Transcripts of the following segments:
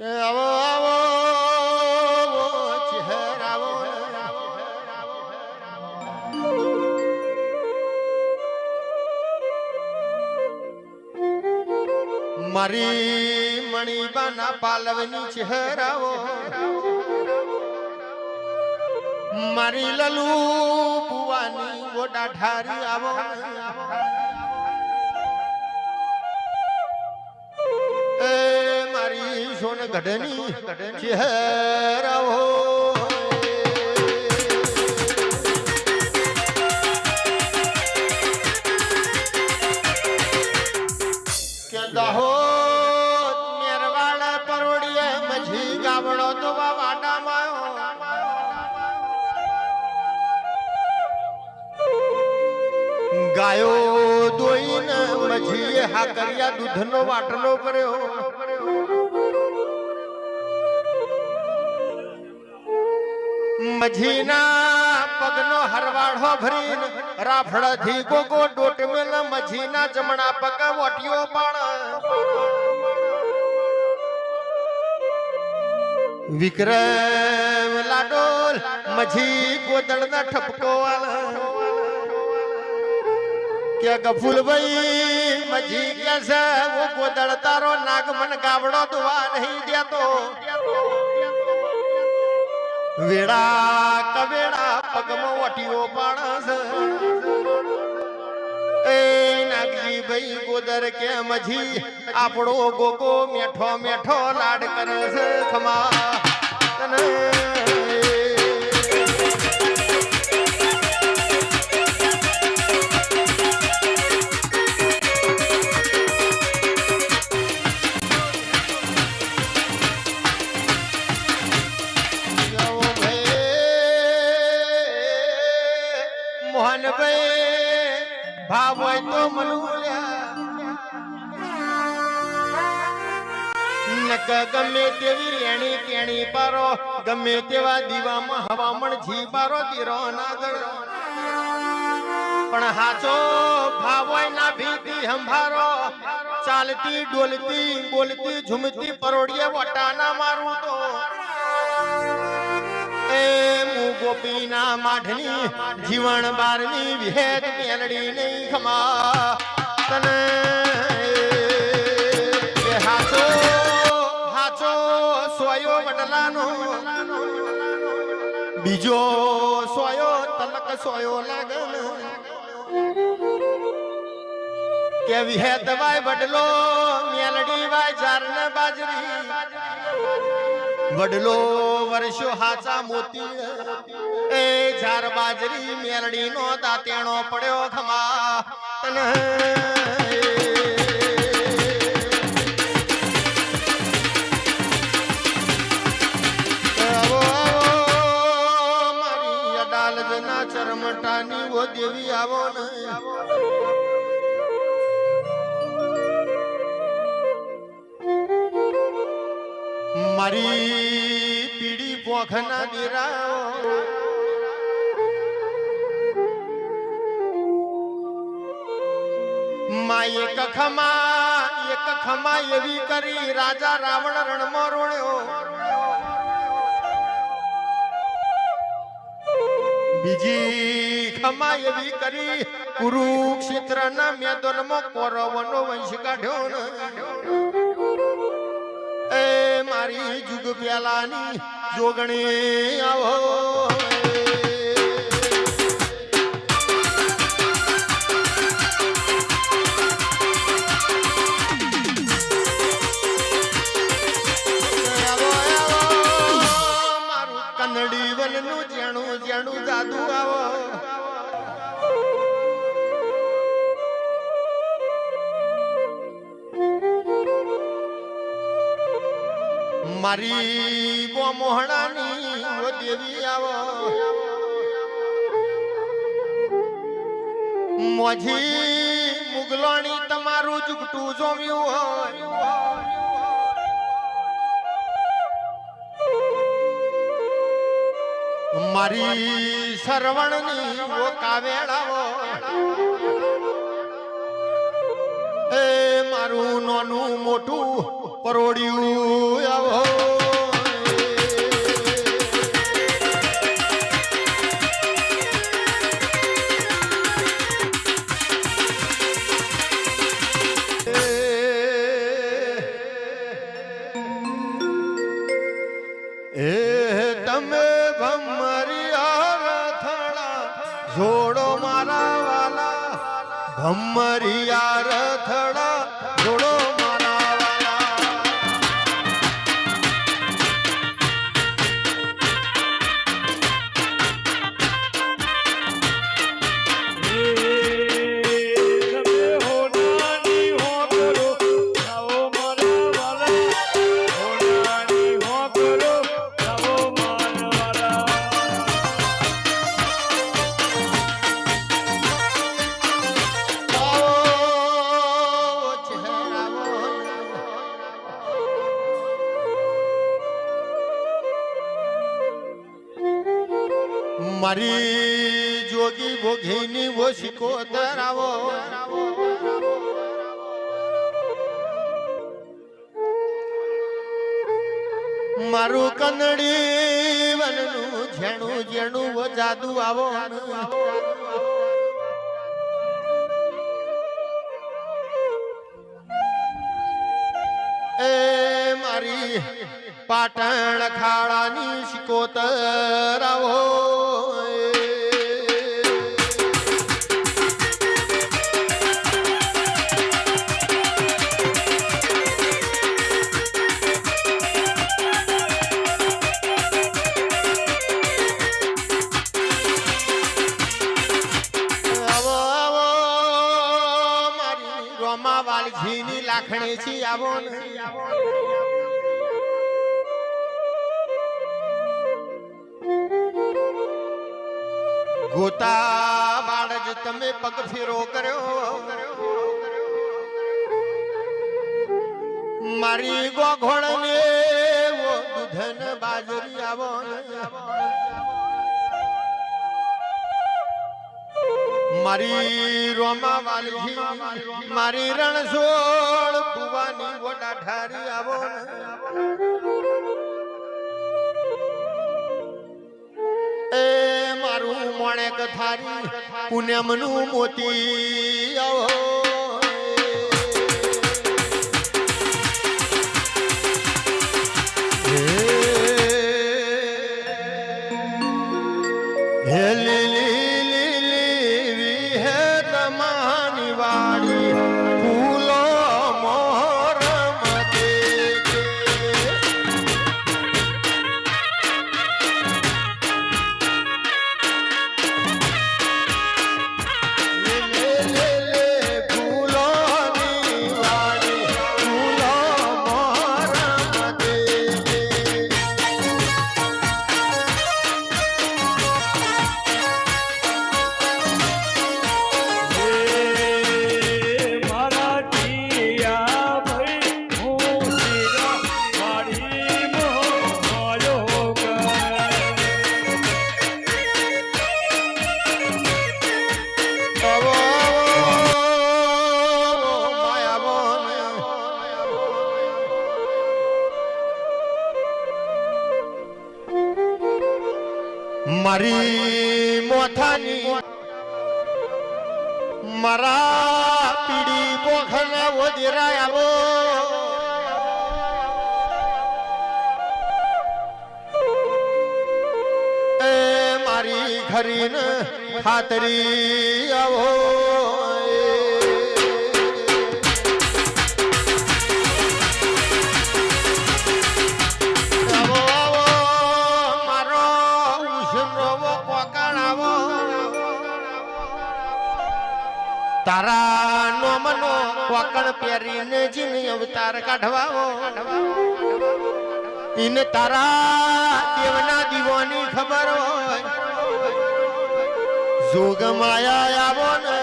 કે આવો આવો ચહેરાવો મારી મણિબાના પાલવની ચહેરાવો મારી લલુ બુવાની ગોડા ઠારી આવો. એ સોન ગઢની ચહેરાઓ મજી ગાયો દોઈને મજીએ હાકરિયા દૂધનો વાટલો કર્યો મજીના પગનો હરવાડો ભરીને રાફડાથી ગોગો ડોટ મેલ મજીના જમણા પગ વોટિયો પણ. વિક્રમ લાડોલ, મજી ગોદળના ઠપકો કે ગફુલભાઈ મજી કે છે વો ગોદળ તારો નાગમન ગાવડો દુવા નહીં દેતો. વેડા કવેડા પગમાં વટીઓ પાણસ. એ નાગજી ભાઈ ગોદર કે મજી આપણો ગોગો મેઠો મેઠો લાડ કરસ ખમા તને. ભાવ હોય તો મનુલ્યા ગમે તેવી રેણી કેણી પારો, ગમે તેવા દીવામાં હવામણ જી પારો દીરો નાગર. પણ હાચો ભાવ ના ભીતી હંભારો ચાલતી, ડોલતી, બોલતી, ઝુમતી પરોડીએ વટાના મારું તો. એ મુ ગોપીના માઢની જીવન બારની વિહેદ મેલડી નહીં ખમા. તને હાચો હાચો સોયો વડલાનો. બીજો સોયો, તલક સોયો લાગન કે વિહેદ વાય વડલો, મેલડી વાય જારન બાજરી. વડલો વર્ષો હાચા મોતી એ ઝાર બાજરી મેરડી નો દાંતેણો પડ્યો ખમા. તને આવો, આવો, ચરમટાની ઓ દેવી આવો ને. મારી પીડી પોખના દીરાઓ માં એક ખમા એક ખમા એવી કરી રાજા રાવણ રણમાં રોણ્યો. બીજી ખમા એવી કરી કુરુક્ષેત્રના મેદાનમાં કૌરવનો વંશ કાઢ્યો ને. એ મારી જુગ પ્યાલાની જોગણી આવો. મારી ગોમોહણાની ઓ દેવી આવો. મોજી મુગલાણી તમારું જુગટું જોમ્યું હોય. મારી સરવણની ઓ કાવેળાવો એ મારું નોનું મોટું પરોડિયું આવો. મારી જોગી ભોગીની વોશિકો ધરાવો. મારું કનડી વનનું ઝેણું ઝેણું જાદુ આવો. એ મારી પાટણ ખાડાની શિકોતર આવો ને ગોતા બાળજ તમે પગ ફેરો કર્યો. મારી ગોઘોળ ને દૂધન બાજરી આવો મારી રોમા વાલજી મારી રણછોડ ભુવાની ગોડા ઠારી આવો એ મારું મણેક થારી પુણ્યમનું મોતી આવો. મારા પીડી પોખને વધિરાય આવો એ મારી ઘરીને ખાતરી આવો. આવો આવો તારા નોમનો પોકણ પહેરીને જીન અવતાર કાઢવાઓ ઇને તારા દેવના દીવાની ખબર હોય. જોગ માયા આવો ને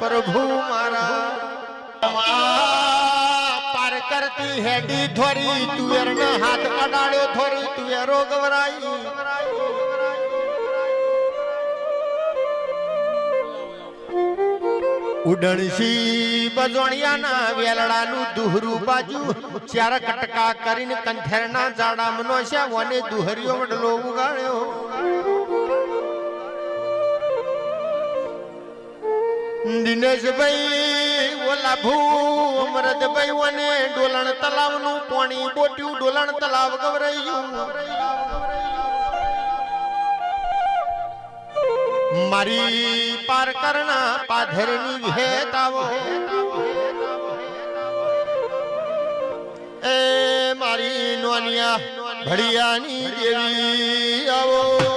પ્રભુ મારા. પાર કરતી હેડી થોરી તુવેર ને હાથ થોડી થોરી તુવેરો ગવરાઈ. ઉડણસી બજોણિયાના વેલડાનું દુહરું બાજુ ચાર કટકા કરીને કંઠેરના જાડામનો છે, વને દુહરિયો વડલો ઉગાડ્યો. દિનેશભાઈ ઓલા ભૂ અમરતભાઈ વને ડોલણ તલાવનું પાણી બોટ્યું, ડોલણ તલાવ ગવરાયું. મારી પાર કરના પાધરની વિહેત આવો એ મારી નોનિયા ભડિયાની દેવી આવો.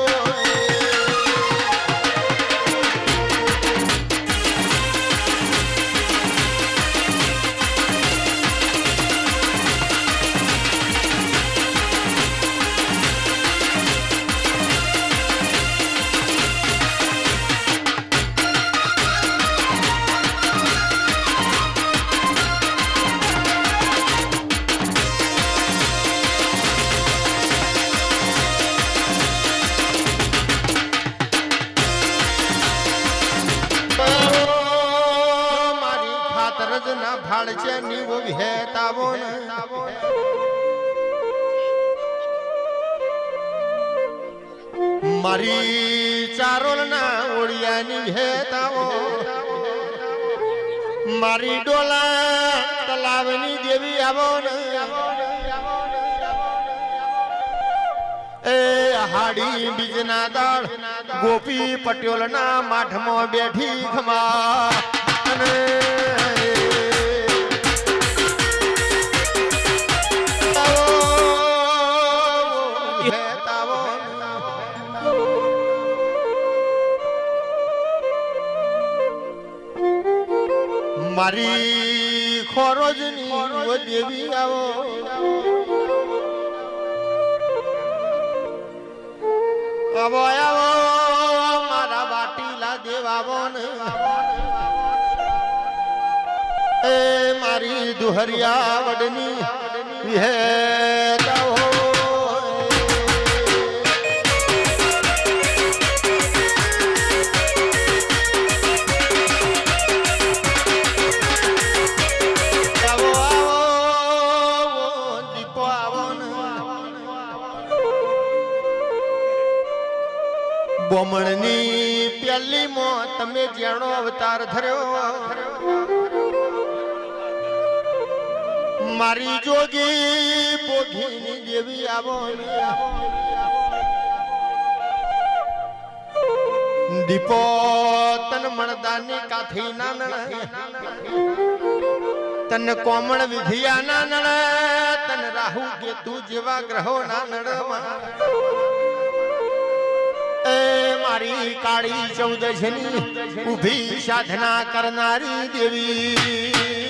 નીવો વિહેત આવો ને મારી ચારોલ ના ઓળિયાની વિહેત આવો મારી ડોલા તલાવની દેવી આવો ને. એ હાડી બીજના દાળ, ગોપી પટેલ ના માઠમાં બેઠી ખમા. અને મારી ખોરોજની ઓ દેવી આવો. આવો આવો, મારા બાટીલા દેવાવો ને એ મારી દુહરિયા વડની હે અવતાર ધર્યો. મારી જોગી પોઘીની દેવી આવો. દીપો તન મણદાની કાથી ના તન કોમળ વિધિયા ના નળ તન રાહુ કેતુ જેવા ગ્રહો ના નળમાં એ મારી કાળી ચૌદશની ઊભી સાધના કરનારી દેવી.